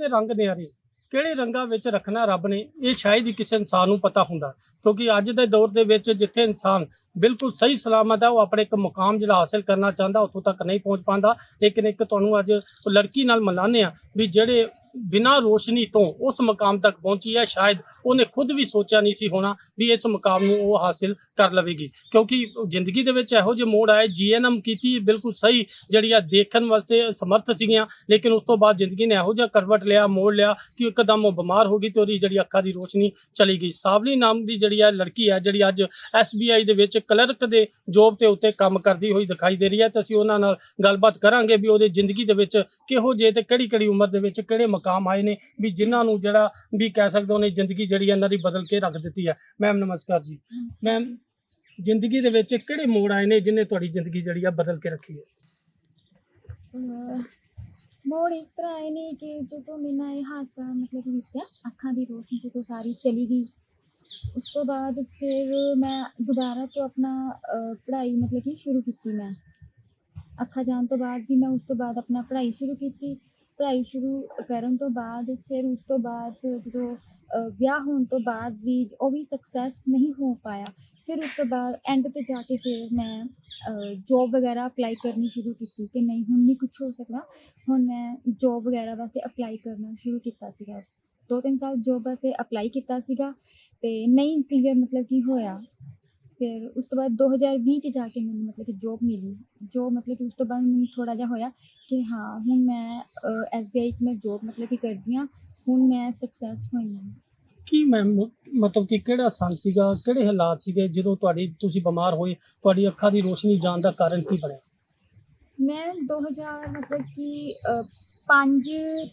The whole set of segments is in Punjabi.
ਦੇ ਰੰਗ ਨਿਆਰੇ ਕਿਹੜੇ ਰੰਗਾਂ ਵਿੱਚ ਰੱਖਣਾ ਰੱਬ ਨੇ, ਇਹ ਸ਼ਾਇਦ ਹੀ ਕਿਸੇ ਇਨਸਾਨ ਨੂੰ ਪਤਾ ਹੁੰਦਾ। ਕਿਉਂਕਿ ਅੱਜ ਦੇ ਦੌਰ ਦੇ ਵਿੱਚ ਜਿੱਥੇ ਇਨਸਾਨ ਬਿਲਕੁਲ ਸਹੀ ਸਲਾਮਤ ਹੈ ਉਹ ਆਪਣੇ ਇੱਕ ਮੁਕਾਮ ਜਿਹੜਾ ਹਾਸਲ ਕਰਨਾ ਚਾਹੁੰਦਾ, ਉੱਥੋਂ ਤੱਕ ਨਹੀਂ ਪਹੁੰਚ ਪਾਉਂਦਾ। ਲੇਕਿਨ ਇੱਕ ਤੁਹਾਨੂੰ ਅੱਜ ਲੜਕੀ ਨਾਲ ਮਿਲਾਨੇ ਆ ਵੀ ਜਿਹੜੇ ਬਿਨਾਂ ਰੋਸ਼ਨੀ ਤੋਂ ਉਸ ਮੁਕਾਮ ਤੱਕ ਪਹੁੰਚੀ ਹੈ ਸ਼ਾਇਦ ਉਹਨੇ ਖੁਦ ਵੀ ਸੋਚਿਆ ਨਹੀਂ ਸੀ ਹੋਣਾ ਵੀ ਇਸ ਮੁਕਾਮ ਨੂੰ ਉਹ ਹਾਸਿਲ ਕਰ ਲਵੇਗੀ। ਕਿਉਂਕਿ ਜ਼ਿੰਦਗੀ ਦੇ ਵਿੱਚ ਇਹੋ ਜਿਹੇ ਮੋੜ ਆਏ ਜੀਐਨਐਮ ਕੀਤੀ ਬਿਲਕੁਲ ਸਹੀ ਜਿਹੜੀ ਆ ਦੇਖਣ ਵਾਸਤੇ ਸਮਰਥ ਸੀਗੀਆਂ ਲੇਕਿਨ ਉਸ ਤੋਂ ਬਾਅਦ ਜ਼ਿੰਦਗੀ ਨੇ ਇਹੋ ਜਿਹਾ ਕਰਵਟ ਲਿਆ ਮੋੜ ਲਿਆ ਕਿ ਇੱਕਦਮ ਉਹ ਬਿਮਾਰ ਹੋ ਗਈ ਤੇ ਉਹਦੀ ਜਿਹੜੀ ਅੱਖਾਂ ਦੀ ਰੋਸ਼ਨੀ ਚਲੀ ਗਈ। ਸਾਵਲੀ ਨਾਮ ਦੀ ਜਿਹੜੀ ਹੈ ਲੜਕੀ ਹੈ ਜਿਹੜੀ ਅੱਜ ਐਸਬੀਆਈ ਦੇ ਵਿੱਚ ਕਲਰਕ ਦੇ ਜੋਬ ਤੇ ਉੱਤੇ ਕੰਮ ਕਰਦੀ ਹੋਈ ਦਿਖਾਈ ਦੇ ਰਹੀ ਹੈ ਤੇ ਅਸੀਂ ਉਹਨਾਂ ਨਾਲ ਗੱਲਬਾਤ ਕਰਾਂਗੇ ਵੀ ਉਹਦੇ ਜ਼ਿੰਦਗੀ ਦੇ ਵਿੱਚ ਕਿਹੋ ਜਿਹੇ ਤੇ ਕਿਹੜੀ ਕਿਹੜੀ ਉਮਰ ਦੇ ਵਿੱਚ ਕਿਹੜੇ ਮਕਾਮ ਆਏ ਨੇ ਵੀ ਜਿਨ੍ਹਾਂ ਨੂੰ ਜਿਹੜਾ ਵੀ ਕਹਿ ਸਕਦੇ ਉਹਨੇ ਜ਼ਿੰਦਗੀ ਜਿਹੜੀ ਇਹਨਾਂ ਦੀ ਬਦਲ ਕੇ ਰੱਖ ਦਿੱਤੀ ਹੈ। ਮੈਮ ਨਮਸਕਾਰ ਜੀ। ਮੈਮ ਜ਼ਿੰਦਗੀ ਦੇ ਵਿੱਚ ਕਿਹੜੇ ਮੋੜ ਆਏ ਨੇ ਜਿਨੇ ਤੁਹਾਡੀ ਜ਼ਿੰਦਗੀ ਜਿਹੜੀ ਆ ਬਦਲ ਕੇ ਰੱਖੀ ਹੈ? ਅਹ ਮੋੜ ਇਸ ਤਰ੍ਹਾਂ ਆਏ ਨੇ ਕਿ ਜਦੋਂ ਮੇਰਾ ਇਹ ਹਾਦਸਾ ਮਤਲਬ ਕਿ ਨਿਕਲਿਆ ਅੱਖਾਂ ਦੀ ਰੋਸ਼ਨੀ ਜਦੋਂ ਸਾਰੀ ਚਲੀ ਗਈ ਉਸ ਤੋਂ ਬਾਅਦ ਫਿਰ ਮੈਂ ਦੁਬਾਰਾ ਤੋਂ ਆਪਣਾ ਅਹ, ਪੜ੍ਹਾਈ ਮਤਲਬ ਕਿ ਸ਼ੁਰੂ ਕੀਤੀ ਮੈਂ। ਅੱਖਾਂ ਜਾਣ ਤੋਂ ਬਾਅਦ ਵੀ ਮੈਂ ਉਸ ਤੋਂ ਬਾਅਦ ਆਪਣਾ ਪੜ੍ਹਾਈ ਸ਼ੁਰੂ ਕੀਤੀ। ਪੜ੍ਹਾਈ ਸ਼ੁਰੂ ਕਰਨ ਤੋਂ ਬਾਅਦ ਫਿਰ ਉਸ ਤੋਂ ਬਾਅਦ ਜਦੋਂ ਅਹ, ਵਿਆਹ ਹੋਣ ਤੋਂ ਬਾਅਦ ਵੀ ਉਹ ਵੀ ਸਕਸੈਸ ਨਹੀਂ ਹੋ ਪਾਇਆ। ਫਿਰ ਉਸ ਤੋਂ ਬਾਅਦ ਐਂਡ ਤੇ ਜਾ ਕੇ ਫਿਰ ਮੈਂ ਜੋਬ ਵਗੈਰਾ ਅਪਲਾਈ ਕਰਨੀ ਸ਼ੁਰੂ ਕੀਤੀ ਕਿ ਨਹੀਂ, ਹੁਣ ਨਹੀਂ ਕੁਝ ਹੋ ਸਕਦਾ। ਹੁਣ ਮੈਂ ਜੋਬ ਵਗੈਰਾ ਵਾਸਤੇ ਅਪਲਾਈ ਕਰਨਾ ਸ਼ੁਰੂ ਕੀਤਾ ਸੀਗਾ। ਦੋ ਤਿੰਨ ਸਾਲ ਜੋਬ ਵਾਸਤੇ ਅਪਲਾਈ ਕੀਤਾ ਸੀਗਾ ਤੇ ਨਹੀਂ ਕਲੀਅਰ ਮਤਲਬ ਕਿ ਹੋਇਆ। ਫਿਰ ਉਸ ਤੋਂ ਬਾਅਦ 2020 ਚ ਜਾ ਕੇ ਮੈਨੂੰ ਮਤਲਬ ਕਿ ਜੋਬ ਮਿਲੀ। ਜੋ ਮਤਲਬ ਕਿ ਉਸ ਤੋਂ ਬਾਅਦ ਮੈਨੂੰ ਥੋੜਾ ਜਿਹਾ ਹੋਇਆ ਕਿ ਹਾਂ, ਹੁਣ ਮੈਂ ਐਸਬੀਆਈ ਚ ਮੈਂ ਜੋਬ ਮਤਲਬ ਕਿ ਕਰਦੀ ਹਾਂ। ਹੁਣ ਮੈਂ ਸਕਸੈਸ ਹੋਈ ਹਾਂ। ਕੀ ਮੈਮ ਮਤਲਬ ਕਿ ਕਿਹੜਾ ਸੰਨ ਸੀਗਾ ਕਿਹੜੇ ਹਾਲਾਤ ਸੀਗੇ ਜਦੋਂ ਤੁਹਾਡੀ ਤੁਸੀਂ ਬਿਮਾਰ ਹੋਏ ਤੁਹਾਡੀ ਅੱਖਾਂ ਦੀ ਰੋਸ਼ਨੀ ਜਾਣ ਦਾ ਕਾਰਨ ਕੀ ਬਣਿਆ? ਮੈਂ 2000 ਮਤਲਬ ਕਿ ਅ, ਪੰਜ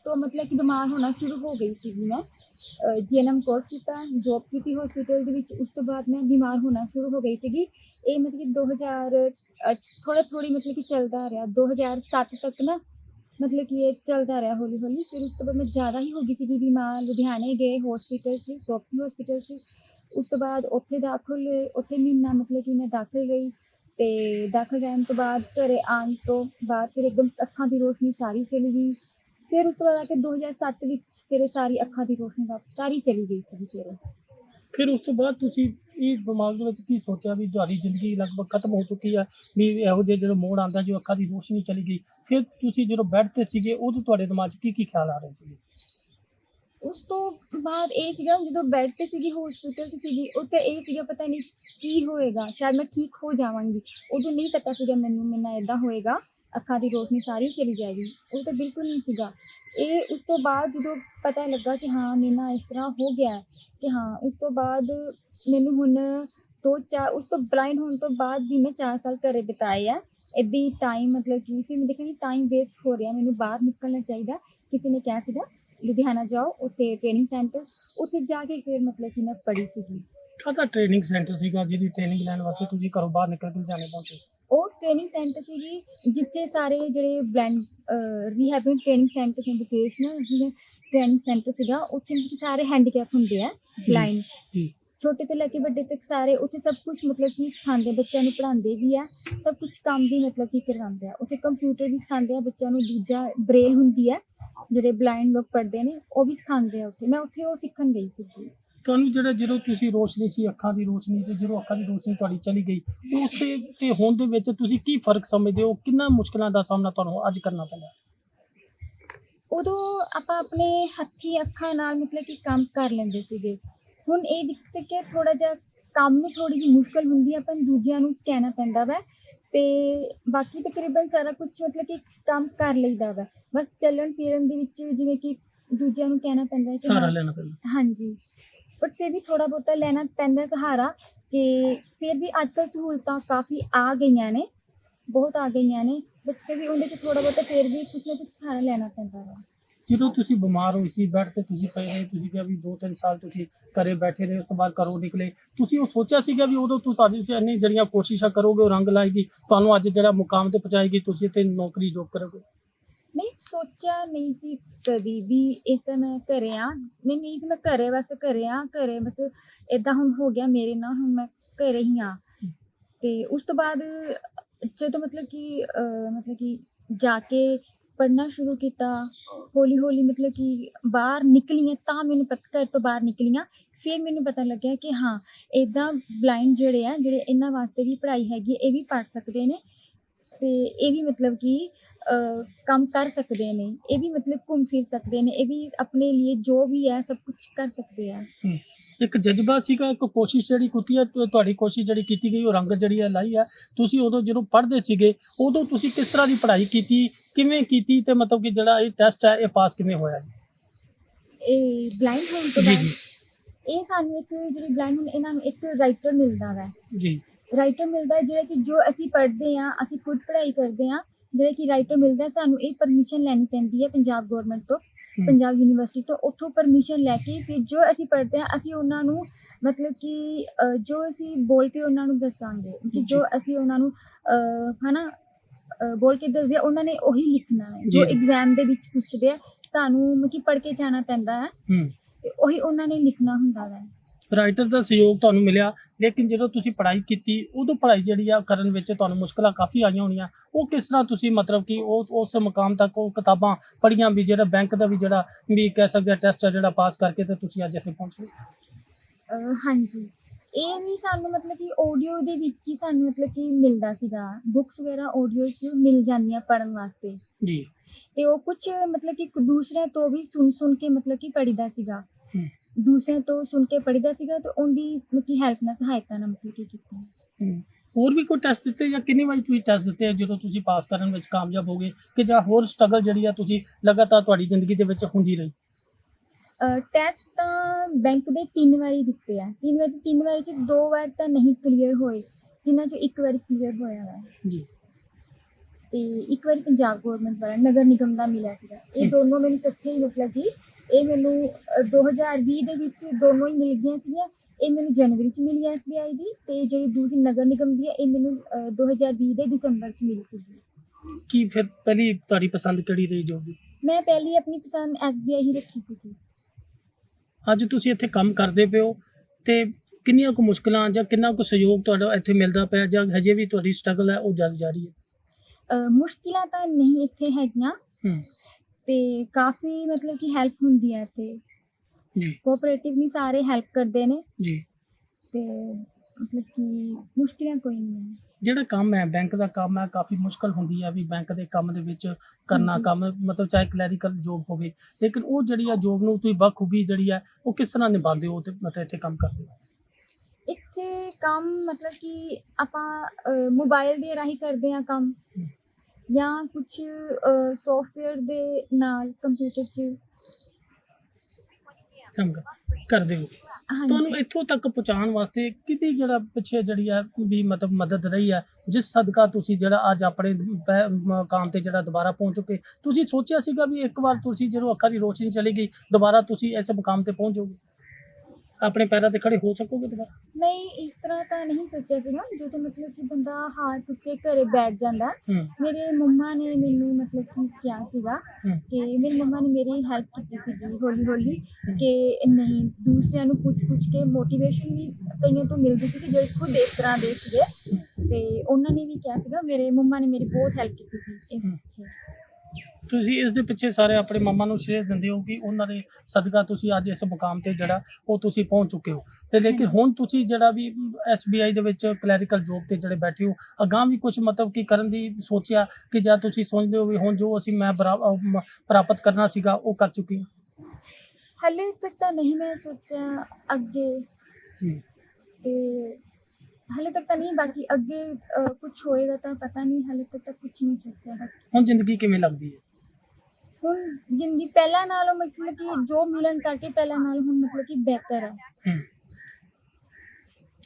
ਤੋਂ ਮਤਲਬ ਕਿ ਬਿਮਾਰ ਹੋਣਾ ਸ਼ੁਰੂ ਹੋ ਗਈ ਸੀਗੀ ਮੈਂ। ਜੀਐਨਐਮ ਕੋਰਸ ਕੀਤਾ ਜੌਬ ਕੀਤੀ ਹਸਪੀਟਲ ਦੇ ਵਿੱਚ ਉਸ ਤੋਂ ਬਾਅਦ ਮੈਂ ਬਿਮਾਰ ਹੋਣਾ ਸ਼ੁਰੂ ਹੋ ਗਈ ਸੀਗੀ। ਇਹ ਮਤਲਬ ਕਿ 2000 ਥੋੜਾ ਥੋੜੀ ਮਤਲਬ ਕਿ ਚੱਲਦਾ ਰਿਹਾ। 2007 ਤੱਕ ਨਾ ਮਤਲਬ ਕਿ ਇਹ ਚੱਲਦਾ ਰਿਹਾ ਹੌਲੀ ਹੌਲੀ ਫਿਰ ਉਸ ਤੋਂ ਬਾਅਦ ਮੈਂ ਜ਼ਿਆਦਾ ਹੀ ਹੋ ਗਈ ਸੀਗੀ ਬਿਮਾਰ ਲੁਧਿਆਣੇ ਗਏ ਹਸਪੀਟਲ 'ਚ ਸੋਪੀ ਹਸਪੀਟਲ 'ਚ। ਉਸ ਤੋਂ ਬਾਅਦ ਉੱਥੇ ਦਾਖਲ ਉੱਥੇ ਮਹੀਨਾ ਮਤਲਬ ਕਿ ਮੈਂ ਦਾਖਲ ਰਹੀ ਤੇ ਦਾਖਲ ਰਹਿਣ ਤੋਂ ਬਾਅਦ ਘਰੇ ਆਉਣ ਤੋਂ ਬਾਅਦ ਫਿਰ ਇੱਕਦਮ ਅੱਖਾਂ ਦੀ ਰੋਸ਼ਨੀ ਸਾਰੀ ਚਲੀ ਗਈ। ਫਿਰ ਉਸ ਤੋਂ ਬਾਅਦ ਆ ਕੇ 2007 ਵਿੱਚ ਫਿਰ ਇਹ ਸਾਰੀ ਅੱਖਾਂ ਦੀ ਰੋਸ਼ਨੀ ਵਾਪਸ ਸਾਰੀ ਚਲੀ ਗਈ ਸੀ ਫਿਰ। ਫਿਰ ਉਸ ਤੋਂ ਬਾਅਦ ਤੁਸੀਂ ਇਹ ਦਿਮਾਗ ਦੇ ਵਿੱਚ ਕੀ ਸੋਚਿਆ ਵੀ ਤੁਹਾਡੀ ਜ਼ਿੰਦਗੀ ਲਗਭਗ ਖਤਮ ਹੋ ਚੁੱਕੀ ਹੈ ਵੀ ਇਹੋ ਜਿਹੇ ਜਦੋਂ ਮੋੜ ਆਉਂਦਾ ਜੋ ਅੱਖਾਂ ਦੀ ਰੋਸ਼ਨੀ ਚਲੀ ਗਈ। ਫਿਰ ਤੁਸੀਂ ਜਦੋਂ ਬੈੱਡ ਤੇ ਸੀਗੇ, ਉਦੋਂ ਤੁਹਾਡੇ ਦਿਮਾਗ 'ਚ ਕੀ ਕੀ ਖਿਆਲ ਆ ਰਹੇ ਸੀਗੇ? ਉਸ ਤੋਂ ਬਾਅਦ ਇਹ ਸੀਗਾ ਜਦੋਂ ਬੈੱਡ ਤੇ ਸੀਗੀ ਹਸਪੀਟਲ 'ਚ ਸੀਗੀ, ਉੱਥੇ ਇਹ ਸੀਗਾ ਪਤਾ ਨਹੀਂ ਕੀ ਹੋਏਗਾ, ਸ਼ਾਇਦ ਮੈਂ ਠੀਕ ਹੋ ਜਾਵਾਂਗੀ। ਉਦੋਂ ਨਹੀਂ ਪਤਾ ਸੀਗਾ ਮੈਨੂੰ ਮੈਨਾਂ ਇਦਾਂ ਹੋਏਗਾ। ਅੱਖਾਂ ਦੀ ਰੋਸ਼ਨੀ ਸਾਰੀ ਚਲੀ ਜਾਏਗੀ। ਉਹ ਤਾਂ ਬਿਲਕੁਲ ਨਹੀਂ ਸੀਗਾ। ਇਹ ਉਸ ਤੋਂ ਬਾਅਦ ਜਦੋਂ ਪਤਾ ਲੱਗਾ ਕਿ ਹਾਂ ਮੈਨਾਂ ਇਸ ਤਰ੍ਹਾਂ ਹੋ ਗਿਆ ਕਿ ਹਾਂ, ਉਸ ਤੋਂ ਬਾਅਦ ਮੈਨੂੰ ਹੁਣ ਦੋ ਚਾਰ, ਉਸ ਤੋਂ ਬਲਾਈਂਡ ਹੋਣ ਤੋਂ ਬਾਅਦ ਵੀ ਮੈਂ 4 ਸਾਲ ਘਰੇ ਬਿਤਾਏ ਆ। ਇੱਦਾਂ ਟਾਈਮ ਮਤਲਬ ਕਿ ਫਿਰ ਮੈਂ ਦੇਖਿਆ ਕਿ ਟਾਈਮ ਵੇਸਟ ਹੋ ਰਿਹਾ, ਮੈਨੂੰ ਬਾਹਰ ਨਿਕਲਣਾ ਚਾਹੀਦਾ। ਕਿਸੇ ਨੇ ਕਿਹਾ ਸੀਗਾ, ਲੁਧਿਆਣਾ ਜਾਓ, ਉੱਥੇ ਟ੍ਰੇਨਿੰਗ ਸੈਂਟਰ ਉੱਥੇ ਜਾ ਕੇ ਫਿਰ ਮਤਲਬ ਕਿ ਮੈਂ ਪੜ੍ਹੀ ਸੀਗੀ। ਕਾਹਦਾ ਟ੍ਰੇਨਿੰਗ ਸੈਂਟਰ ਸੀਗਾ ਜਿਹਦੀ ਟ੍ਰੇਨਿੰਗ ਲੈਣ ਵਾਸਤੇ ਤੁਸੀਂ ਘਰੋਂ ਬਾਹਰ ਨਿਕਲ ਕੇ ਜਾਣੇ ਪਹੁੰਚੇ? ਉਹ ਟ੍ਰੇਨਿੰਗ ਸੈਂਟਰ ਸੀਗੀ ਜਿੱਥੇ ਸਾਰੇ ਜਿਹੜੇ ਬਲੈਂਡ ਰੀਹੈਬਿਲਿਟ ਟ੍ਰੇਨਿੰਗ ਸੈਂਟਰ ਸੀ ਵੋਕੇਸ਼ਨਲ ਜਿਹਨੇ ਟ੍ਰੇਨਿੰਗ ਸੈਂਟਰ ਸੀਗਾ ਉੱਥੇ ਸਾਰੇ ਹੈਂਡੀਕੈਪ ਹੁੰਦੇ ਆ ਬਲਾਈਂਡ ਜੀ। ਛੋਟੇ ਤੋਂ ਲੈ ਕੇ ਵੱਡੇ ਤੱਕ ਸਾਰੇ ਉੱਥੇ ਸਭ ਕੁਝ ਮਤਲਬ ਕਿ ਸਿਖਾਉਂਦੇ ਬੱਚਿਆਂ ਨੂੰ ਪੜ੍ਹਾਉਂਦੇ ਵੀ ਆ ਸਭ ਕੁਝ ਕੰਮ ਵੀ ਮਤਲਬ ਕਿ ਕਰਵਾਉਂਦੇ ਆ। ਉੱਥੇ ਕੰਪਿਊਟਰ ਵੀ ਸਿਖਾਉਂਦੇ ਆ ਬੱਚਿਆਂ ਨੂੰ ਦੂਜਾ ਬ੍ਰੇਲ ਹੁੰਦੀ ਹੈ ਜਿਹੜੇ ਬਲਾਈਂਡ ਲੋਕ ਪੜ੍ਹਦੇ ਨੇ ਉਹ ਵੀ ਸਿਖਾਉਂਦੇ ਆ ਉੱਥੇ। ਮੈਂ ਉੱਥੇ ਉਹ ਸਿੱਖਣ ਗਈ ਸੀ ਤੁਹਾਨੂੰ ਜਿਹੜਾ ਜਦੋਂ ਤੁਸੀਂ ਰੋਸ਼ਨੀ ਸੀ ਅੱਖਾਂ ਦੀ ਰੋਸ਼ਨੀ ਤੇ ਜਦੋਂ ਅੱਖਾਂ ਦੀ ਰੋਸ਼ਨੀ ਤੁਹਾਡੀ ਚਲੀ ਗਈ ਉਸੇ ਤੇ ਹੋਣ ਦੇ ਵਿੱਚ ਤੁਸੀਂ ਕੀ ਫ਼ਰਕ ਸਮਝਦੇ ਹੋ? ਕਿੰਨਾ ਮੁਸ਼ਕਲਾਂ ਦਾ ਸਾਹਮਣਾ ਤੁਹਾਨੂੰ ਅੱਜ ਕਰਨਾ ਪੈਂਦਾ? ਉਦੋਂ ਆਪਾਂ ਆਪਣੇ ਹੱਥੀ ਅੱਖਾਂ ਨਾਲ ਮਤਲਬ ਕਿ ਕੰਮ ਕਰ ਲੈਂਦੇ ਸੀਗੇ। ਹੁਣ ਇਹ ਦਿੱਕਤ ਕਿ ਥੋੜਾ ਜਿਹਾ ਕੰਮ ਨੂੰ ਥੋੜੀ ਜਿਹੀ ਮੁਸ਼ਕਲ ਹੁੰਦੀ ਹੈ ਆਪਾਂ ਨੂੰ ਦੂਜਿਆਂ ਨੂੰ ਕਹਿਣਾ ਪੈਂਦਾ ਵਾ। ਤੇ ਬਾਕੀ ਤਕਰੀਬਨ ਸਾਰਾ ਕੁਝ ਮਤਲਬ ਕਿ ਕੰਮ ਕਰ ਲਈਦਾ ਵਾ। ਬਸ ਚੱਲਣ ਫਿਰਨ ਦੇ ਵਿੱਚ ਜਿਵੇਂ ਕਿ ਦੂਜਿਆਂ ਨੂੰ ਕਹਿਣਾ ਪੈਂਦਾ ਹੈ ਕਿ ਸਹਾਰਾ ਹਾਂ, ਲੈਣਾ ਪੈਂਦਾ। ਹਾਂਜੀ। ਬਟ ਫਿਰ ਵੀ ਥੋੜਾ ਬਹੁਤਾ ਲੈਣਾ ਪੈਂਦਾ ਸਹਾਰਾ ਕਿ ਫਿਰ ਵੀ ਅੱਜ ਕੱਲ੍ਹ ਸਹੂਲਤਾਂ ਕਾਫੀ ਆ ਗਈਆਂ ਨੇ ਬਹੁਤ ਆ ਗਈਆਂ ਨੇ ਬਟ ਫਿਰ ਵੀ ਉਹਦੇ ਚ ਥੋੜਾ ਬਹੁਤਾ ਫਿਰ ਵੀ ਕੁਛ ਨਾ ਕੁਛ ਸਹਾਰਾ ਲੈਣਾ ਪੈਂਦਾ ਵਾ ਜਦੋਂ ਤੁਸੀਂ ਬਿਮਾਰ ਹੋਈ ਸੀ ਬੈੱਡ ਤੇ ਤੁਸੀਂ ਪਏ ਰਹੇ, ਤੁਸੀਂ ਕਿਹਾ ਵੀ 2-3 ਸਾਲ ਤੁਸੀਂ ਘਰੇ ਬੈਠੇ ਰਹੇ, ਉਸ ਤੋਂ ਬਾਅਦ ਘਰੋਂ ਨਿਕਲੇ, ਤੁਸੀਂ ਉਹ ਸੋਚਿਆ ਸੀਗਾ ਵੀ ਉਦੋਂ ਤੂੰ ਤੁਹਾਡੀ ਇੰਨੀ ਜਿਹੜੀਆਂ ਕੋਸ਼ਿਸ਼ਾਂ ਕਰੋਗੇ, ਉਹ ਰੰਗ ਲਾਏਗੀ, ਤੁਹਾਨੂੰ ਅੱਜ ਜਿਹੜਾ ਮੁਕਾਮ ਤੇ ਪਹੁੰਚਾਏਗੀ, ਤੁਸੀਂ ਤੇ ਨੌਕਰੀ ਜੋਬ ਕਰੋਗੇ? ਨਹੀਂ ਸੋਚਿਆ ਨਹੀਂ ਸੀ ਕਦੀ ਵੀ ਇਸ ਤਰ੍ਹਾਂ ਮੈਂ ਘਰੇ ਆ। ਨਹੀਂ ਨਹੀਂ ਮੈਂ ਘਰੇ ਬਸ ਘਰੇ ਆ ਘਰੇ ਬਸ ਇਦਾਂ ਹੁਣ ਹੋ ਗਿਆ ਮੇਰੇ ਨਾਲ ਹੁਣ ਮੈਂ ਘਰੇ ਹੀ ਆ। ਤੇ ਉਸ ਤੋਂ ਬਾਅਦ ਜਦੋਂ ਮਤਲਬ ਕਿ ਅਹ, ਮਤਲਬ ਕਿ ਜਾ ਕੇ ਪੜ੍ਹਨਾ ਸ਼ੁਰੂ ਕੀਤਾ ਹੌਲੀ ਹੌਲੀ ਮਤਲਬ ਕਿ ਬਾਹਰ ਨਿਕਲੀਆਂ ਤਾਂ ਮੈਨੂੰ ਪਤਾ ਘਰ ਤੋਂ ਬਾਹਰ ਨਿਕਲੀਆਂ। ਫਿਰ ਮੈਨੂੰ ਪਤਾ ਲੱਗਿਆ ਕਿ ਹਾਂ ਇਦਾਂ ਬਲਾਈਂਡ ਜਿਹੜੇ ਆ ਜਿਹੜੇ ਇਹਨਾਂ ਵਾਸਤੇ ਵੀ ਪੜ੍ਹਾਈ ਹੈਗੀ ਇਹ ਵੀ ਪੜ੍ਹ ਸਕਦੇ ਨੇ। ਤੇ ਇਹ ਵੀ ਮਤਲਬ ਕਿ ਕੰਮ ਕਰ ਸਕਦੇ ਨੇ ਇਹ ਵੀ ਮਤਲਬ ਘੁੰਮ ਫਿਰ ਸਕਦੇ ਨੇ ਇਹ ਵੀ ਆਪਣੇ ਲਈ ਜੋ ਵੀ ਹੈ ਸਭ ਕੁਝ ਕਰ ਸਕਦੇ ਆ। ਇੱਕ ਜਜ਼ਬਾ ਸੀਗਾ ਇੱਕ ਕੋਸ਼ਿਸ਼ ਜਿਹੜੀ ਕੀਤੀ ਹੈ ਤੁਹਾਡੀ ਕੋਸ਼ਿਸ਼ ਜਿਹੜੀ ਕੀਤੀ ਗਈ ਉਹ ਰੰਗ ਜਿਹੜੀ ਹੈ ਲਾਈ ਹੈ। ਤੁਸੀਂ ਉਦੋਂ ਜਦੋਂ ਪੜ੍ਹਦੇ ਸੀਗੇ ਉਦੋਂ ਤੁਸੀਂ ਕਿਸ ਤਰ੍ਹਾਂ ਦੀ ਪੜ੍ਹਾਈ ਕੀਤੀ ਕਿਵੇਂ ਕੀਤੀ ਤੇ ਮਤਲਬ ਕਿ ਜਿਹੜਾ ਇਹ ਟੈਸਟ ਹੈ ਇਹ ਪਾਸ ਕਿਵੇਂ ਹੋਇਆ ਇਹ ਬਲਾਈਂਡ ਹੋਣ ਤੋਂ ਬਾਅਦ ਇਹ ਸਾਨੂੰ ਇੱਕ ਜਿਹੜੀ ਬਲਾਈਂਡ ਇਹਨਾਂ ਨੂੰ ਇੱਕ ਰਾਈਟਰ ਮਿਲਦਾ ਵੈ। ਜੀ। ਰਾਈਟਰ ਮਿਲਦਾ ਹੈ ਜਿਹੜਾ ਕਿ ਜੋ ਅਸੀਂ ਪੜ੍ਹਦੇ ਆ ਅਸੀਂ ਖੁਦ ਪੜ੍ਹਾਈ ਕਰਦੇ ਆ ਜਿਹੜਾ ਕਿ ਰਾਈਟਰ ਮਿਲਦਾ ਸਾਨੂੰ ਇਹ ਪਰਮਿਸ਼ਨ ਲੈਣੀ ਪੈਂਦੀ ਹੈ ਪੰਜਾਬ ਗਵਰਨਮੈਂਟ ਤੋਂ। ਪੰਜਾਬ ਯੂਨੀਵਰਸਿਟੀ ਤੋਂ ਉੱਥੋਂ ਪਰਮਿਸ਼ਨ ਲੈ ਕੇ ਫਿਰ ਜੋ ਅਸੀਂ ਪੜ੍ਹਦੇ ਆ ਅਸੀਂ ਉਹਨਾਂ ਨੂੰ ਮਤਲਬ ਕਿ ਜੋ ਅਸੀਂ ਬੋਲ ਕੇ ਉਹਨਾਂ ਨੂੰ ਦੱਸਾਂਗੇ ਜੋ ਅਸੀਂ ਉਹਨਾਂ ਨੂੰ ਹਨਾ ਬੋਲ ਕੇ ਦੱਸਦੇ ਆ ਉਹਨਾਂ ਨੇ ਉਹੀ ਲਿਖਣਾ ਹੈ ਜੋ। ਐਗਜ਼ਾਮ ਦੇ ਵਿੱਚ ਪੁੱਛਦੇ ਆ ਸਾਨੂੰ ਮਤਲਬ ਕਿ ਪੜ੍ਹ ਕੇ ਜਾਣਾ ਪੈਂਦਾ ਹੈ ਹੂੰ ਤੇ ਉਹੀ ਉਹਨਾਂ ਨੇ ਲਿਖਣਾ ਹੁੰਦਾ ਹੈ ਰਾਈਟਰ ਦਾ ਸਹਿਯੋਗ ਤੁਹਾਨੂੰ ਮਿਲਿਆ ਲੇਕਿਨ ਜਦੋਂ ਤੁਸੀਂ ਪੜ੍ਹਾਈ ਕੀਤੀ ਉਦੋਂ ਪੜ੍ਹਾਈ ਜਿਹੜੀ ਆ ਕਰਨ ਵਿੱਚ ਤੁਹਾਨੂੰ ਮੁਸ਼ਕਲਾਂ ਕਾਫੀ ਆਈਆਂ ਹੋਣੀਆਂ। ਉਹ ਕਿਸ ਤਰ੍ਹਾਂ ਤੁਸੀਂ ਮਤਲਬ ਕਿ ਉਹ ਉਸ ਮੁਕਾਮ ਤੱਕ ਉਹ ਕਿਤਾਬਾਂ ਪੜ੍ਹੀਆਂ ਵੀ ਜਿਹੜਾ ਬੈਂਕ ਦਾ ਵੀ ਜਿਹੜਾ ਵੀ ਕਹਿ ਸਕਦੇ ਆ ਟੈਸਟ ਆ ਜਿਹੜਾ ਪਾਸ ਕਰਕੇ ਤੇ ਤੁਸੀਂ ਅੱਜ ਇੱਥੇ ਪਹੁੰਚੇ? ਹਾਂਜੀ। ਇਹ ਵੀ ਸਾਨੂੰ ਮਤਲਬ ਕਿ ਆਡੀਓ ਦੇ ਵਿੱਚ ਹੀ ਸਾਨੂੰ ਮਤਲਬ ਕਿ ਮਿਲਦਾ ਸੀਗਾ। ਬੁੱਕਸ ਵਗੈਰਾ ਆਡੀਓ 'ਚ ਮਿਲ ਜਾਂਦੀਆਂ ਪੜਨ ਵਾਸਤੇ। ਜੀ। ਤੇ ਉਹ ਕੁਝ ਮਤਲਬ ਕਿ ਦੂਸਰਿਆਂ ਤੋਂ ਵੀ ਸੁਣ ਸੁਣ ਕੇ ਮਤਲਬ ਕਿ ਪੜੀਦਾ ਸੀਗਾ। ਦੂਸਰਿਆਂ ਤੋਂ ਸੁਣ ਕੇ ਪੜੀਦਾ ਸੀਗਾ ਤੇ ਉਹਦੀ ਮਤਲਬ ਹੈਲਪ ਨਾਲ ਸਹਾਇਤਾ ਨਾਲ ਮਤਲਬ ਕਿ ਕੀਤੀ। ਹੋਰ ਵੀ ਕੋਈ ਟੈਸਟ ਦਿੱਤੇ ਜਾਂ ਕਿੰਨੀ ਵਾਰੀ ਤੁਸੀਂ ਟੈਸਟ ਦਿੱਤੇ ਜਦੋਂ ਤੁਸੀਂ ਪਾਸ ਕਰਨ ਵਿੱਚ ਕਾਮਯਾਬ ਹੋ ਗਏ ਕਿ ਜਾਂ ਹੋਰ ਸਟਰਗਲ ਜਿਹੜੀ ਆ ਤੁਸੀਂ ਲਗਾਤਾਰ ਤੁਹਾਡੀ ਜ਼ਿੰਦਗੀ ਦੇ ਵਿੱਚ ਹੁੰਦੀ ਰਹੀ? ਟੈਸਟ ਤਾਂ ਬੈਂਕ ਦੇ ਤਿੰਨ ਵਾਰੀ ਦਿੱਤੇ ਆ। ਤਿੰਨ ਵਾਰੀ ਤਿੰਨ ਵਾਰੀ ਚ ਦੋ ਵਾਰ ਤਾਂ ਨਹੀਂ ਕਲੀਅਰ ਹੋਏ ਜਿਨ੍ਹਾਂ ਚੋਂ ਇੱਕ ਵਾਰੀ ਕਲੀਅਰ ਹੋਇਆ ਵਾ। ਜੀ। ਤੇ ਇੱਕ ਵਾਰੀ ਪੰਜਾਬ ਗਵਰਨਮੈਂਟ ਵਾਲਾ ਨਗਰ ਨਿਗਮ ਦਾ ਮਿਲਿਆ ਸੀਗਾ। ਇਹ। ਦੋਨੋਂ ਮੈਨੂੰ ਇਕੱਠੇ ਹੀ ਮਤਲਬ ਕਿ ਇਹ ਮੈਨੂੰ ਅ, 2020 ਦੇ ਵਿੱਚ ਦੋਨੋਂ ਹੀ ਮਿਲ ਗਈਆਂ ਸੀਗੀਆਂ। ਇਹ ਮੈਨੂੰ ਜਨਵਰੀ ਚ ਮਿਲੀ ਐਸਬੀਆਈ ਦੀ ਤੇ ਜਿਹੜੀ ਦੂਸਰੀ ਨਗਰ ਨਿਗਮ ਦੀ ਹੈ ਇਹ ਮੈਨੂੰ ਅ, 2020 ਦੇ ਦਸੰਬਰ ਚ ਮਿਲੀ ਸੀਗੀ। ਕੀ ਫਿਰ ਪਹਿਲੀ ਤੁਹਾਡੀ ਪਸੰਦ ਕਿਹੜੀ ਰਹੀ ਜੋਬ ਦੀ ਮੈਂ ਪਹਿਲੀ ਆਪਣੀ ਪਸੰਦ ਐਸਬੀਆਈ ਹੀ ਰੱਖੀ ਸੀਗੀ। ਅੱਜ ਤੁਸੀਂ ਇੱਥੇ ਕੰਮ ਕਰਦੇ ਹੋ ਤੇ ਕਿੰਨੀਆਂ ਕੁ ਮੁਸ਼ਕਲਾਂ ਜਾਂ ਕਿੰਨਾ ਕੁ ਸਹਿਯੋਗ ਤੁਹਾਡਾ ਇੱਥੇ ਮਿਲਦਾ ਪਿਆ ਜਾਂ ਹਜੇ ਵੀ ਤੁਹਾਡੀ ਸਟਰਗਲ ਹੈ ਉਹ ਜਾਰੀ ਜਾਰੀ ਹੈ। ਅ, ਮੁਸ਼ਕਿਲਾਂ ਤਾਂ ਨਹੀਂ ਇੱਥੇ ਹੈਗੀਆਂ। ਹੂੰ। ਤੇ ਕਾਫੀ ਮਤਲਬ ਕਿ ਹੈਲਪ ਹੁੰਦੀ ਹੈ ਇੱਥੇ। ਜੀ ਕੋਆਪਰੇਟਿਵ ਨਹੀਂ ਸਾਰੇ ਹੈਲਪ ਕਰਦੇ ਨੇ। ਜੀ। ਤੇ ਮਤਲਬ ਕਿ ਮੁਸ਼ਕਿਲਾਂ ਕੋਈ ਨਹੀਂ ਹੈ। ਜਿਹੜਾ ਕੰਮ ਹੈ ਬੈਂਕ ਦਾ ਕੰਮ ਹੈ ਕਾਫੀ ਮੁਸ਼ਕਲ ਹੁੰਦੀ ਹੈ ਵੀ ਬੈਂਕ ਦੇ ਕੰਮ ਦੇ ਵਿੱਚ ਕਰਨਾ। ਕੰਮ ਮਤਲਬ ਚਾਹੇ ਕਲੈਰੀਕਲ ਜੋਬ ਹੋਵੇ ਲੇਕਿਨ ਉਹ ਜਿਹੜੀ ਆ ਜੋਬ ਨੂੰ ਤੁਸੀਂ ਬਖੂਬੀ ਜਿਹੜੀ ਹੈ ਉਹ ਕਿਸ ਤਰ੍ਹਾਂ ਨਿਭਾਉਂਦੇ ਹੋ ਤੇ ਮਤਲਬ ਇੱਥੇ ਕੰਮ ਕਰਦੇ ਹੋ? ਇੱਥੇ ਕੰਮ ਮਤਲਬ ਕਿ ਆਪਾਂ ਮੋਬਾਈਲ ਦੇ ਰਾਹੀਂ ਕਰਦੇ ਆ ਕੰਮ। ਜਾਂ ਕੁਝ ਸੌਫਟਵੇਅਰ ਦੇ ਨਾਲ ਕੰਪਿਊਟਰ 'ਚ? ਕੰਮ ਕਰ- ਕਰਦੇ ਹੋ ਤੁਹਾਨੂੰ ਇੱਥੋਂ ਤੱਕ ਪਹੁੰਚਾਉਣ ਵਾਸਤੇ ਕਿਤੇ ਜਿਹੜਾ ਪਿੱਛੇ ਜਿਹੜੀ ਆ ਵੀ ਮਤਲਬ ਮਦਦ ਰਹੀ ਹੈ ਜਿਸ ਸਦਕਾ ਤੁਸੀਂ ਜਿਹੜਾ ਅੱਜ ਆਪਣੇ ਮਕਾਮ ਤੇ ਜਿਹੜਾ ਦੁਬਾਰਾ ਪਹੁੰਚ ਚੁੱਕੇ ਤੁਸੀਂ ਸੋਚਿਆ ਸੀਗਾ ਵੀ ਇੱਕ ਵਾਰ ਤੁਸੀਂ ਜਦੋਂ ਅੱਖਾਂ ਦੀ ਰੋਸ਼ਨੀ ਚਲੀ ਗਈ ਦੁਬਾਰਾ ਤੁਸੀਂ ਇਸ ਮੁਕਾਮ ਤੇ ਪਹੁੰਚ ਜਾਓਗੇ? ਆਪਣੇ ਪੈਰਾਂ ਤੇ ਖੜੇ ਹੋ ਸਕੋਗੇ ਦੁਬਾਰਾ? ਨਹੀਂ ਇਸ ਤਰ੍ਹਾਂ ਤਾਂ ਨਹੀਂ ਸੋਚਿਆ ਸੀਗਾ। ਜਦੋਂ ਮਤਲਬ ਕਿ ਬੰਦਾ ਹਾਰ ਟੁੱਟ ਕੇ ਘਰੇ ਬੈਠ ਜਾਂਦਾ ਹੂੰ। ਮੇਰੇ ਮੰਮਾ ਨੇ ਮੈਨੂੰ ਮਤਲਬ ਕਿ ਕਿਹਾ ਸੀਗਾ ਹੂੰ। ਕਿ ਮੇਰੀ ਮੰਮਾ ਨੇ ਮੇਰੀ ਹੈਲਪ ਕੀਤੀ ਸੀਗੀ ਹੌਲੀ ਹੌਲੀ ਕਿ ਨਹੀਂ ਦੂਸਰਿਆਂ ਨੂੰ ਪੁੱਛ ਪੁੱਛ ਕੇ ਮੋਟੀਵੇਸ਼ਨ ਵੀ ਕਈਆਂ ਤੋਂ ਮਿਲਦੀ ਸੀ ਕਿ ਜਿਹੜੇ ਖੁਦ ਇਸ ਤਰ੍ਹਾਂ ਦੇ ਸੀਗੇ। ਤੇ ਉਹਨਾਂ ਨੇ ਵੀ ਕਿਹਾ ਸੀਗਾ ਮੇਰੇ ਮੰਮਾ ਨੇ ਮੇਰੀ ਬਹੁਤ ਹੈਲਪ ਕੀਤੀ ਸੀ ਇਸ। ਵਿੱਚ ਤੁਸੀਂ ਇਸ ਦੇ ਪਿੱਛੇ ਸਾਰੇ ਆਪਣੇ ਮੰਮਾ ਨੂੰ ਸ਼ੇਅਰ ਦਿੰਦੇ ਹੋ ਕਿ ਉਹਨਾਂ ਦੇ ਸਦਕਾ ਤੁਸੀਂ ਅੱਜ ਇਸ ਮੁਕਾਮ ਤੇ ਜਿਹੜਾ ਉਹ ਤੁਸੀਂ ਪਹੁੰਚ ਚੁੱਕੇ ਹੋ। ਤੇ ਲੇਕਿਨ ਹੁਣ ਤੁਸੀਂ ਜਿਹੜਾ ਵੀ SBI ਦੇ ਵਿੱਚ ਕਲੈਰੀਕਲ ਜੋਬ ਤੇ ਜਿਹੜੇ ਬੈਠੇ ਹੋ ਅਗਾਂਹ ਵੀ ਕੁਝ ਮਤਲਬ ਕੀ ਕਰਨ ਦੀ ਸੋਚਿਆ ਕਿ ਜਾਂ ਤੁਸੀਂ ਸੋਚਦੇ ਹੋ ਵੀ ਹੁਣ ਜੋ ਅਸੀਂ ਮੈਂ ਪ੍ਰਾਪਤ ਕਰਨਾ ਸੀਗਾ ਉਹ ਕਰ ਚੁੱਕੀ ਹਾਂ? ਹਾਲੇ ਤੱਕ ਤਾਂ ਨਹੀਂ ਮੈਂ ਸੋਚਿਆ ਅੱਗੇ। ਜੀ। ਤੇ ਹਾਲੇ ਤੱਕ ਤਾਂ ਨਹੀਂ ਬਾਕੀ ਅੱਗੇ ਕੁਝ ਹੋਏਗਾ ਤਾਂ ਪਤਾ ਨਹੀਂ ਹਾਲੇ ਤੱਕ ਤਾਂ ਕੁਝ ਨਹੀਂ ਸੋਚਿਆ। ਹੁਣ ਜ਼ਿੰਦਗੀ ਕਿਵੇਂ ਲੱਗਦੀ ਹੈ? ਹੁਣ ਜ਼ਿੰਦਗੀ ਪਹਿਲਾਂ ਨਾਲੋਂ ਮਤਲਬ ਕਿ ਜੋ ਮਿਲਣ ਕਰਕੇ ਪਹਿਲਾਂ ਨਾਲੋਂ ਹੁਣ ਮਤਲਬ ਕਿ ਬਿਹਤਰ ਹੈ ਹੂੰ।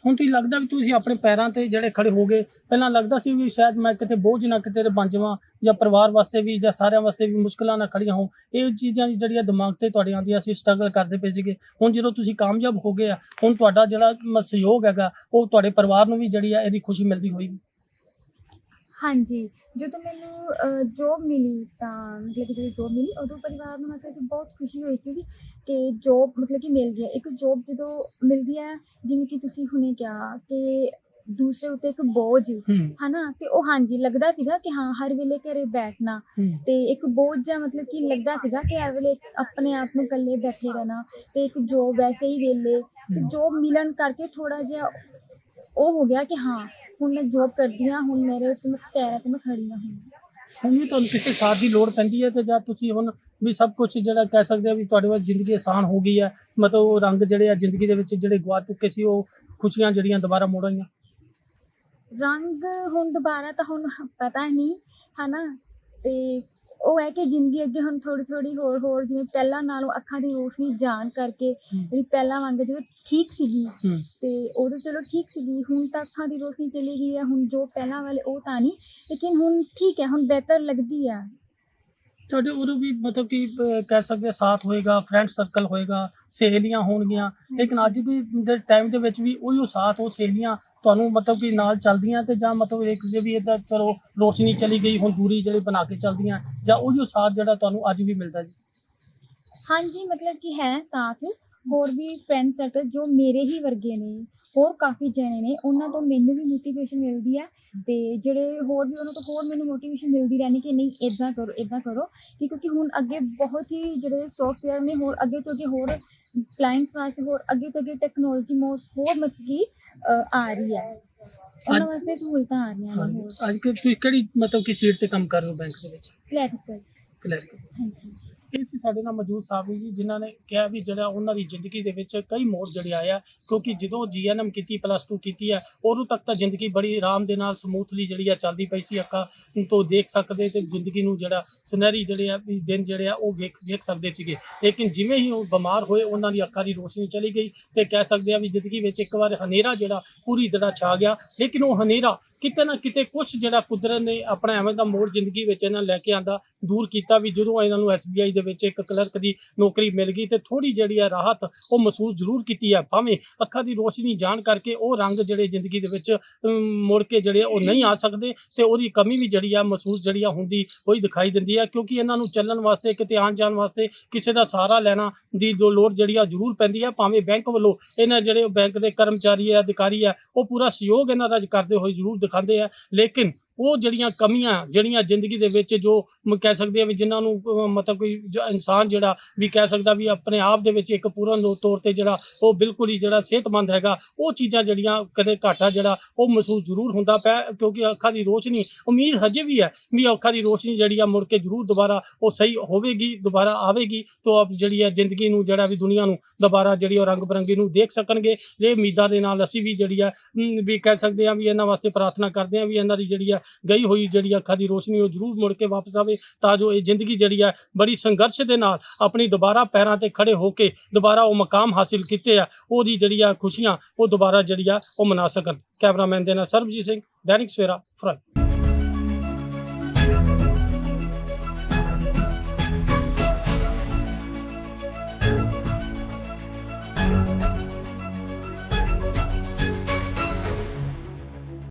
ਹੁਣ ਤੁਸੀਂ ਲੱਗਦਾ ਵੀ ਤੁਸੀਂ ਆਪਣੇ ਪੈਰਾਂ ਤੇ ਜਿਹੜੇ ਖੜੇ ਹੋ ਗਏ, ਪਹਿਲਾਂ ਲੱਗਦਾ ਸੀ ਵੀ ਸ਼ਾਇਦ ਮੈਂ ਕਿਤੇ ਬੋਝ ਨਾ ਕਿਤੇ ਬਣ ਜਾਵਾਂ ਜਾਂ ਪਰਿਵਾਰ ਵਾਸਤੇ ਵੀ ਜਾਂ ਸਾਰਿਆਂ ਵਾਸਤੇ ਵੀ ਮੁਸ਼ਕਲਾਂ ਨਾ ਖੜੀਆਂ ਹੋਣ ਇਹ ਚੀਜ਼ਾਂ ਜਿਹੜੀਆਂ ਦਿਮਾਗ ਤੇ ਤੁਹਾਡੇ ਆਉਂਦੀਆਂ ਸੀ ਸਟਰਗਲ ਕਰਦੇ ਪਏ ਸੀਗੇ। ਹੁਣ ਜਦੋਂ ਤੁਸੀਂ ਕਾਮਯਾਬ ਹੋ ਗਏ ਆ, ਹੁਣ ਤੁਹਾਡਾ ਜਿਹੜਾ ਮ- ਸਹਿਯੋਗ ਹੈਗਾ, ਉਹ ਤੁਹਾਡੇ ਪਰਿਵਾਰ ਨੂੰ ਵੀ ਜਿਹੜੀ ਆ, ਇਹਦੀ ਖੁਸ਼ੀ ਮਿਲਦੀ ਹੋਏਗੀ। ਹਾਂਜੀ ਜਦੋਂ ਮੈਨੂੰ ਜੋਬ ਮਿਲੀ ਤਾਂ ਮਤਲਬ ਕਿ ਜਦੋਂ ਜੋਬ ਮਿਲੀ ਉਦੋਂ ਪਰਿਵਾਰ ਨੂੰ ਮਤਲਬ ਕਿ ਬਹੁਤ ਖੁਸ਼ੀ ਹੋਈ ਸੀ ਕਿ ਜੋਬ ਮਤਲਬ ਕਿ ਮਿਲ ਗਿਆ। ਇੱਕ ਜੋਬ ਜਦੋਂ ਮਿਲਦੀ ਹੈ ਜਿਵੇਂ ਕਿ ਤੁਸੀਂ ਹੁਣੇ ਕਿਹਾ ਕਿ ਦੂਸਰੇ ਉੱਤੇ ਇੱਕ ਬੋਝ ਹੂੰ। ਹਨਾ? ਤੇ ਉਹ ਹਾਂਜੀ ਲੱਗਦਾ ਸੀਗਾ ਕਿ ਹਾਂ ਹਰ ਵੇਲੇ ਘਰੇ ਬੈਠਣਾ। ਹੂੰ। ਤੇ ਇੱਕ ਬੋਝ ਜਿਹਾ ਮਤਲਬ ਕਿ ਲੱਗਦਾ ਸੀਗਾ ਕਿ ਹਰ ਵੇਲੇ ਆਪਣੇ ਆਪ ਨੂੰ ਇਕੱਲੇ ਬੈਠੇ ਰਹਿਣਾ ਤੇ ਇੱਕ ਜੋਬ ਵੈਸੇ ਹੀ ਵੇਲੇ। ਤੇ ਜੋਬ ਮਿਲਣ ਕਰਕੇ ਥੋੜਾ ਜਿਹਾ ਉਹ ਹੋ ਗਿਆ ਕਿ ਹਾਂ ਹੁਣ ਮੈਂ ਜੋਬ ਕਰਦੀ ਹਾਂ ਹੁਣ ਮੇਰੇ ਤੇ ਮੈਂ ਪੈਰਾਂ ਤੇ ਮੈਂ ਖੜੀ ਹਾਂ ਹੁਣ ਹੁਣ ਵੀ ਤੁਹਾਨੂੰ ਕਿਸੇ ਸਾਥ ਦੀ ਲੋੜ ਪੈਂਦੀ ਹੈ ਤੇ ਜਾਂ ਤੁਸੀਂ ਹੁਣ ਵੀ ਸਭ ਕੁਝ ਜਿਹੜਾ ਕਹਿ ਸਕਦੇ ਆ ਵੀ ਤੁਹਾਡੇ ਵੱਲ ਜ਼ਿੰਦਗੀ ਆਸਾਨ ਹੋ ਗਈ ਹੈ ਮਤਲਬ ਉਹ ਰੰਗ ਜਿਹੜੇ ਆ ਜ਼ਿੰਦਗੀ ਦੇ ਵਿੱਚ ਜਿਹੜੇ ਗਵਾ ਚੁੱਕੇ ਸੀ ਉਹ ਖੁਸ਼ੀਆਂ ਜਿਹੜੀਆਂ ਦੁਬਾਰਾ ਮੁੜ ਆਈਆਂ? ਰੰਗ ਹੁਣ ਦੁਬਾਰਾ ਤਾਂ ਹੁਣ ਪਤਾ ਨਹੀਂ ਹਨਾ? ਤੇ ਉਹ ਹੈ ਕਿ ਜ਼ਿੰਦਗੀ ਅੱਗੇ ਹੁਣ ਥੋੜੀ ਥੋੜੀ ਹੋਰ ਹੋਰ ਜਿਵੇਂ ਪਹਿਲਾਂ ਨਾਲੋਂ ਅੱਖਾਂ ਦੀ ਰੋਸ਼ਨੀ ਜਾਣ ਕਰਕੇ ਜਿਹੜੀ ਪਹਿਲਾਂ ਵਾਂਗ ਜਿਵੇਂ ਠੀਕ ਸੀਗੀ। ਤੇ ਉਦੋਂ ਚਲੋ ਠੀਕ ਸੀਗੀ ਹੁਣ ਤਾਂ ਅੱਖਾਂ ਦੀ ਰੋਸ਼ਨੀ ਚਲੀ ਗਈ ਹੈ ਹੁਣ ਜੋ ਪਹਿਲਾਂ ਵਾਲੇ ਉਹ ਤਾਂ ਨਹੀਂ ਲੇਕਿਨ ਹੁਣ ਠੀਕ ਹੈ ਹੁਣ ਬਿਹਤਰ ਲੱਗਦੀ ਆ। ਤੁਹਾਡੇ ਉਦੋਂ ਵੀ ਮਤਲਬ ਕਿ ਕਹਿ ਸਕਦੇ ਆ ਸਾਥ ਹੋਏਗਾ ਫਰੈਂਡ ਸਰਕਲ ਹੋਏਗਾ ਸਹੇਲੀਆਂ ਹੋਣਗੀਆਂ ਲੇਕਿਨ ਅੱਜ ਦੀ ਦੇ ਟਾਈਮ ਦੇ ਵਿੱਚ ਵੀ ਉਹੀ ਸਾਥ ਉਹ ਸਹੇਲੀਆਂ ਤੁਹਾਨੂੰ ਮਤਲਬ ਕਿ ਨਾਲ ਚੱਲਦੀਆਂ ਤੇ ਜਾਂ ਮਤਲਬ ਇੱਕ ਜੇ ਵੀ ਇਦਾਂ ਚਲੋ ਰੋਸ਼ਨੀ ਚਲੀ ਗਈ, ਹੁਣ ਦੂਰੀ ਜਿਹੜੀ ਬਣਾ ਕੇ ਚੱਲਦੀਆਂ, ਜਾਂ ਉਹੀ ਸਾਥ ਜਿਹੜਾ ਤੁਹਾਨੂੰ ਅੱਜ ਵੀ ਮਿਲਦਾ ਜੀ। ਹਾਂਜੀ, ਮਤਲਬ ਕਿ ਹੈ ਸਾਥ। ਹੋਰ ਵੀ ਫਰੈਂਡ ਸਰਕਲ ਜੋ ਮੇਰੇ ਹੀ ਵਰਗੇ ਨੇ, ਹੋਰ ਕਾਫੀ ਜਣੇ ਨੇ, ਉਹਨਾਂ ਤੋਂ ਮੈਨੂੰ ਵੀ ਮੋਟੀਵੇਸ਼ਨ ਮਿਲਦੀ ਹੈ ਤੇ ਜਿਹੜੇ ਹੋਰ ਵੀ ਉਹਨਾਂ ਤੋਂ ਹੋਰ ਮੈਨੂੰ ਮੋਟੀਵੇਸ਼ਨ ਮਿਲਦੀ ਰਹਿੰਦੀ ਕਿ ਨਹੀਂ ਇਦਾਂ ਕਰੋ ਇਦਾਂ ਕਰੋ। ਕਿ ਕਿਉਂਕਿ ਹੁਣ ਅੱਗੇ ਬਹੁਤ ਹੀ ਜਿਹੜੇ ਸੌਫਟਵੇਅਰ ਨੇ, ਹੋਰ ਅੱਗੇ ਤੋਂ ਅੱਗੇ ਹੋਰ ਕਲਾਇੰਟਸ ਵਾਸਤੇ ਹੋਰ ਅੱਗੇ ਤੋਂ ਅੱਗੇ ਟੈਕਨੋਲੋਜੀ ਮੋਸ ਹੋਰ ਮਤਲਬ ਕਿ ਅ, ਆ ਰਹੀ ਹੈ। ਉਹਨਾਂ ਵਾਸਤੇ ਸਹੂਲਤਾਂ ਆ ਰਹੀਆਂ ਨੇ। ਅੱਜ ਤੁਸੀਂ ਕਿਹੜੀ ਮਤਲਬ ਕਿ ਸੀਟ ਤੇ ਕੰਮ ਕਰ ਰਹੇ ਹੋ ਬੈਂਕ ਦੇ ਵਿੱਚ? ਕਲੈਰੀਕਲ ਕਲੈਰੀਕਲ ਹਾਂਜੀ। ਇਹ ਸੀ ਸਾਡੇ ਨਾਲ ਮੌਜੂਦ ਸਾਹਿਬ ਜੀ, ਜਿਨ੍ਹਾਂ ਨੇ ਕਿਹਾ ਵੀ ਜਿਹੜਾ ਉਹਨਾਂ ਦੀ ਜ਼ਿੰਦਗੀ ਦੇ ਵਿੱਚ ਕਈ ਮੋੜ ਜਿਹੜੇ ਆਇਆ ਕਿਉਂਕਿ ਜਦੋਂ ਜੀਐਨਐਮ ਕੀਤੀ ਪਲੱਸ 2 ਕੀਤੀ ਹੈ ਉਦੋਂ ਤੱਕ ਤਾਂ ਜ਼ਿੰਦਗੀ ਬੜੀ ਆਰਾਮ ਦੇ ਨਾਲ ਸਮੂਥਲੀ ਜਿਹੜੀ ਆ ਚੱਲਦੀ ਪਈ ਸੀ, ਅੱਖਾਂ ਤੋਂ ਦੇਖ ਸਕਦੇ ਤੇ ਜ਼ਿੰਦਗੀ ਨੂੰ ਜਿਹੜਾ ਸੁਨਹਿਰੀ ਜਿਹੜੇ ਆ ਵੀ ਦਿਨ ਜਿਹੜੇ ਆ, ਉਹ ਵੇਖ ਵੇਖ ਸਕਦੇ ਸੀਗੇ। ਲੇਕਿਨ ਜਿਵੇਂ ਹੀ ਉਹ ਬਿਮਾਰ ਹੋਏ, ਉਹਨਾਂ ਦੀ ਅੱਖਾਂ ਦੀ ਰੋਸ਼ਨੀ ਚਲੀ ਗਈ ਤੇ ਕਹਿ ਸਕਦੇ ਆ ਵੀ ਜ਼ਿੰਦਗੀ ਵਿੱਚ ਇੱਕ ਵਾਰ ਹਨੇਰਾ ਜਿਹੜਾ ਪੂਰੀ ਤਰ੍ਹਾਂ ਛਾ ਗਿਆ, ਲੇਕਿਨ ਉਹ ਹਨੇਰਾ ਕਿਤੇ ਨਾ ਕਿਤੇ ਕੁਝ ਜਿਹੜਾ ਕੁਦਰਤ ਨੇ ਆਪਣਾ ਐਵੇਂ ਦਾ ਮੋੜ ਜ਼ਿੰਦਗੀ ਵਿੱਚ ਇਹਨਾਂ ਲੈ ਕੇ ਆਂਦਾ, ਦੂਰ ਕੀਤਾ ਵੀ ਜਦੋਂ ਇਹਨਾਂ ਨੂੰ ਐਸਬੀਆਈ ਦੇ ਵਿੱਚ ਇੱਕ ਕਲਰਕ ਦੀ ਨੌਕਰੀ ਮਿਲ ਗਈ ਤੇ ਥੋੜੀ ਜਿਹੜੀ ਆ ਰਾਹਤ ਉਹ ਮਹਿਸੂਸ ਜ਼ਰੂਰ ਕੀਤੀ ਹੈ ਭਾਵੇਂ ਅੱਖਾਂ ਦੀ ਰੋਸ਼ਨੀ ਜਾਣ ਕਰਕੇ ਉਹ ਰੰਗ ਜਿਹੜੇ ਜ਼ਿੰਦਗੀ ਦੇ ਵਿੱਚ ਮੁੜ ਕੇ ਜਿਹੜੇ ਆ ਉਹ ਨਹੀਂ ਆ ਸਕਦੇ ਤੇ ਉਹਦੀ ਕਮੀ ਵੀ ਜਿਹੜੀ ਆ ਮਹਿਸੂਸ ਜਿਹੜੀ ਆ ਹੁੰਦੀ ਹੋਈ ਦਿਖਾਈ ਦਿੰਦੀ ਆ, ਕਿਉਂਕਿ ਇਹਨਾਂ ਨੂੰ ਚੱਲਣ ਵਾਸਤੇ, ਕਿਤੇ ਆਉਣ ਜਾਣ ਵਾਸਤੇ ਕਿਸੇ ਦਾ ਸਹਾਰਾ ਲੈਣਾ ਦੀ ਦੋ ਲੋੜ ਜਿਹੜੀ ਆ ਜ਼ਰੂਰ ਪੈਂਦੀ ਆ, ਭਾਵੇਂ ਬੈਂਕ ਵੱਲੋਂ ਇਹਨਾਂ ਜਿਹੜੇ ਬੈਂਕ ਦੇ ਕਰਮਚਾਰੀ ਆ, ਅਧਿਕਾਰੀ ਆ, ਉਹ ਪੂਰਾ ਸਹਿਯੋਗ ਇਹਨਾਂ ਦਾ ਕਰਦੇ ਹੋਏ ਜ਼ਰੂਰ ਖਾਂਦੇ ਆ। ਲੇਕਿਨ ਉਹ ਜਿਹੜੀਆਂ ਕਮੀਆਂ, ਜਿਹੜੀਆਂ ਜ਼ਿੰਦਗੀ ਦੇ ਵਿੱਚ ਜੋ ਕਹਿ ਸਕਦੇ ਆ ਵੀ ਜਿਨ੍ਹਾਂ ਨੂੰ ਮਤਲਬ ਕੋਈ ਇਨਸਾਨ ਜਿਹੜਾ ਵੀ ਕਹਿ ਸਕਦਾ ਵੀ ਆਪਣੇ ਆਪ ਦੇ ਵਿੱਚ ਇੱਕ ਪੂਰਨ ਤੌਰ ਤੇ ਜਿਹੜਾ ਉਹ ਬਿਲਕੁਲ ਹੀ ਜਿਹੜਾ ਸਿਹਤਮੰਦ ਹੈਗਾ, ਉਹ ਚੀਜ਼ਾਂ ਜਿਹੜੀਆਂ ਕਦੇ ਘਾਟਾ ਜਿਹੜਾ ਉਹ ਮਹਿਸੂਸ ਜ਼ਰੂਰ ਹੁੰਦਾ ਪੈ ਕਿਉਂਕਿ ਅੱਖਾਂ ਦੀ ਰੋਸ਼ਨੀ, ਉਮੀਦ ਹਜੇ ਵੀ ਹੈ ਵੀ ਅੱਖਾਂ ਦੀ ਰੋਸ਼ਨੀ ਜਿਹੜੀ ਆ ਮੁੜ ਕੇ ਜ਼ਰੂਰ ਦੁਬਾਰਾ ਉਹ ਸਹੀ ਹੋਵੇਗੀ, ਦੁਬਾਰਾ ਆਵੇਗੀ, ਤੋਂ ਆਪ ਜਿਹੜੀ ਹੈ ਜ਼ਿੰਦਗੀ ਨੂੰ ਜਿਹੜਾ ਵੀ ਦੁਨੀਆ ਨੂੰ ਦੁਬਾਰਾ ਜਿਹੜੀ ਉਹ ਰੰਗ ਬਰੰਗੀ ਨੂੰ ਦੇਖ ਸਕਣਗੇ, ਇਹ ਉਮੀਦਾਂ ਦੇ ਨਾਲ ਅਸੀਂ ਵੀ ਜਿਹੜੀ ਆ ਵੀ ਕਹਿ ਸਕਦੇ ਹਾਂ ਵੀ ਇਹਨਾਂ ਵਾਸਤੇ ਪ੍ਰਾਰਥਨਾ ਕਰਦੇ ਹਾਂ ਵੀ ਇਹਨਾਂ ਦੀ ਜਿਹੜੀ ਆ ਗਈ ਹੋਈ ਜਿਹੜੀ ਅੱਖਾਂ ਦੀ ਰੋਸ਼ਨੀ ਉਹ ਜ਼ਰੂਰ ਮੁੜ ਕੇ ਵਾਪਸ ਆਵੇ ਤਾਂ ਜੋ ਇਹ ਜ਼ਿੰਦਗੀ ਜਿਹੜੀ ਹੈ ਬੜੀ ਸੰਘਰਸ਼ ਦੇ ਨਾਲ ਆਪਣੀ ਦੁਬਾਰਾ ਪੈਰਾਂ ਤੇ ਖੜੇ ਹੋ ਕੇ ਦੁਬਾਰਾ ਉਹ ਮਕਾਮ ਹਾਸਿਲ ਕੀਤੇ ਆ, ਉਹਦੀ ਜਿਹੜੀ ਆ ਖੁਸ਼ੀਆਂ ਉਹ ਦੁਬਾਰਾ ਜਿਹੜੀ ਆ ਉਹ ਮਨਾ ਸਕਣ। ਕੈਮਰਾਮੈਨ ਦੇ ਨਾਲ ਸਰਬਜੀਤ ਸਿੰਘ, ਦੈਨਿਕ ਸਵੇਰਾ ਫਰਾਈ